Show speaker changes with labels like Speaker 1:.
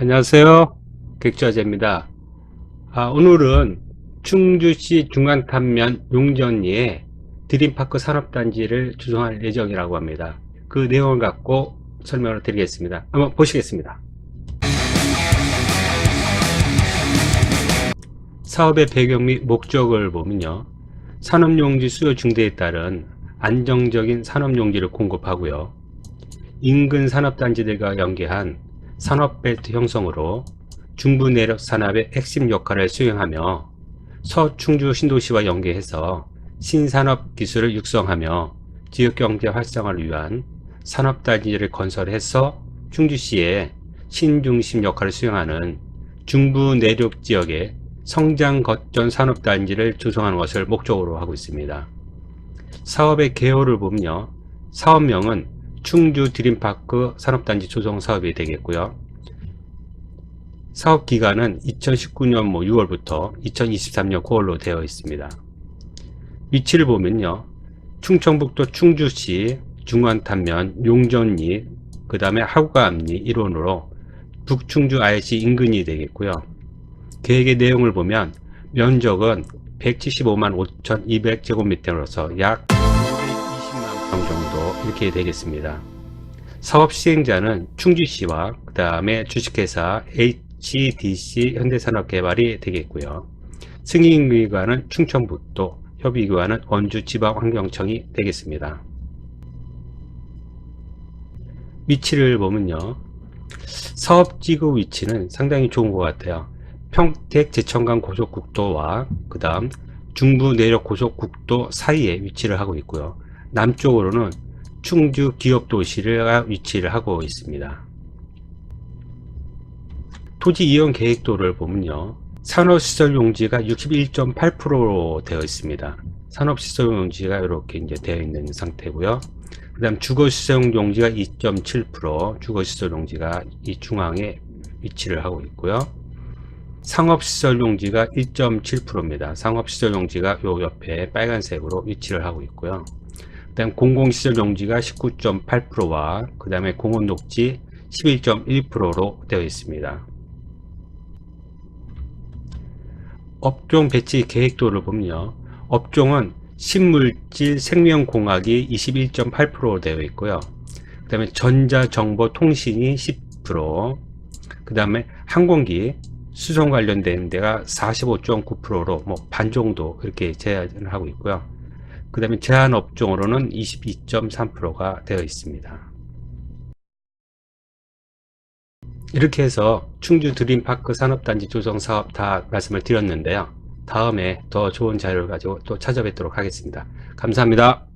Speaker 1: 안녕하세요. 객주아재입니다. 아, 오늘은 충주시 중앙탄면 용전리에 드림파크 산업단지를 조성할 예정이라고 합니다. 그 내용을 갖고 설명을 드리겠습니다. 한번 보시겠습니다. 사업의 배경 및 목적을 보면요. 산업용지 수요 증대에 따른 안정적인 산업용지를 공급하고요. 인근 산업단지들과 연계한 산업벨트 형성으로 중부 내륙 산업의 핵심 역할을 수행하며 서충주 신도시와 연계해서 신산업 기술을 육성하며 지역경제 활성화를 위한 산업단지를 건설해서 충주시의 신중심 역할을 수행하는 중부 내륙 지역의 성장 거점 산업단지를 조성하는 것을 목적으로 하고 있습니다. 사업의 개요를 보면요. 사업명은 충주 드림파크 산업단지 조성 사업이 되겠고요. 사업 기간은 2019년 뭐 6월부터 2023년 9월로 되어 있습니다. 위치를 보면요. 충청북도 충주시 중안탄면 용전리 그 다음에 하구암리 일원으로 북충주 IC 인근이 되겠고요. 계획의 내용을 보면 면적은 175만 5,200제곱미터로서 약 220만 평 정도 이렇게 되겠습니다. 사업 시행자는 충주시와 그 다음에 주식회사 HDC 현대산업개발이 되겠고요. 승인기관은 충청북도, 협의기관은 원주지방환경청이 되겠습니다. 위치를 보면요. 사업지구 위치는 상당히 좋은 것 같아요. 평택 제천간 고속국도와 그 다음 중부 내륙 고속국도 사이에 위치를 하고 있고요. 남쪽으로는 충주 기업도시를 위치를 하고 있습니다. 토지 이용 계획도를 보면요. 산업시설 용지가 61.8%로 되어 있습니다. 산업시설 용지가 이렇게 이제 되어 있는 상태고요. 그 다음 주거시설 용지가 2.7%, 주거시설 용지가 이 중앙에 위치를 하고 있고요. 상업시설 용지가 1.7%입니다. 상업시설 용지가 요 옆에 빨간색으로 위치를 하고 있고요. 그 다음 공공시설 용지가 19.8%와 그 다음에 공원 녹지 11.1%로 되어 있습니다. 업종 배치 계획도를 보면요. 업종은 신물질 생명공학이 21.8% 되어 있고요. 그 다음에 전자정보통신이 10%, 그 다음에 항공기, 수송 관련된 데가 45.9%로 뭐 반 정도 이렇게 제한을 하고 있고요. 그 다음에 제한 업종으로는 22.3%가 되어 있습니다. 이렇게 해서 충주 드림파크 산업단지 조성 사업 다 말씀을 드렸는데요. 다음에 더 좋은 자료를 가지고 또 찾아뵙도록 하겠습니다. 감사합니다.